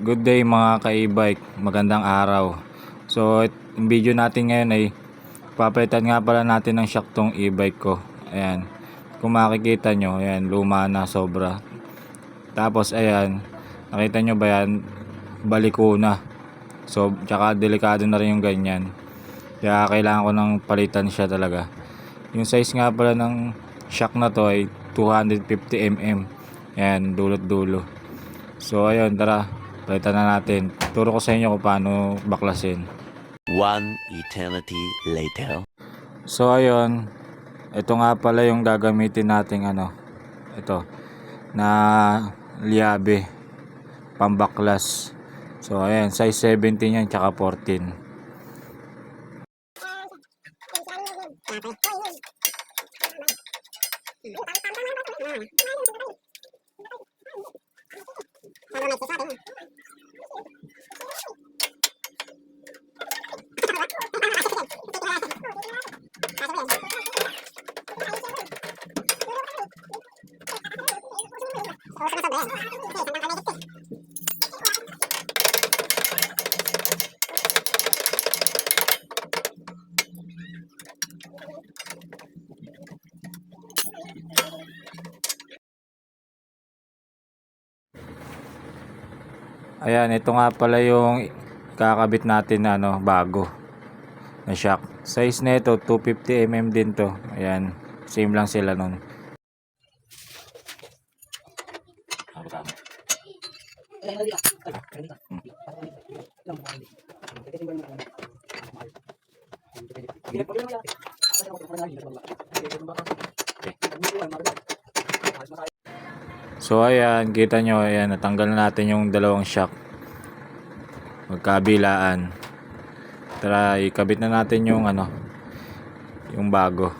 Good day mga ka-e-bike, magandang araw. So, yung video natin ngayon ay papalitan nga pala natin ng shock tong e-bike ko. Ayan. Kung makikita nyo, ayan, luma na sobra. Tapos, ayan, nakita nyo ba yan? Baliko na. So, tsaka delikado na rin yung ganyan. Kaya kailangan ko ng palitan siya talaga. Yung size nga pala ng shock na to ay 250 mm. Ayan, dulot-dulo. So ayun, tara, palitan na natin. Turo ko sa inyo kung paano baklasin. One eternity later. So ayun, ito nga pala yung gagamitin nating ano, ito, na liabe, pambaklas. So ayan, size 17 yan, tsaka 14. Ayan, ito nga pala yung kakabit natin na ano, bago na shock. Size na ito, 250 mm din to. Ayan, same lang sila nun. So ayan, kita nyo, ayan, natanggal na natin yung dalawang shock. Magkabilaan. Tara, ikabit na natin yung ano, yung bago.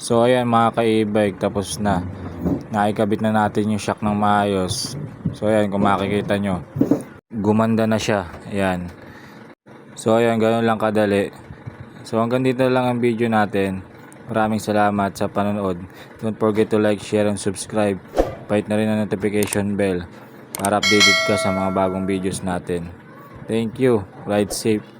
So ayan mga ka-e-bike tapos na. Naikabit na natin yung shock ng maayos. So ayan kung makikita nyo. Gumanda na siya. Ayan. So ayan ganun lang kadali. So hanggang dito lang ang video natin. Maraming salamat sa panonood. Don't forget to like, share, and subscribe. Pahit na rin ang notification bell para updated ka sa mga bagong videos natin. Thank you. Ride safe.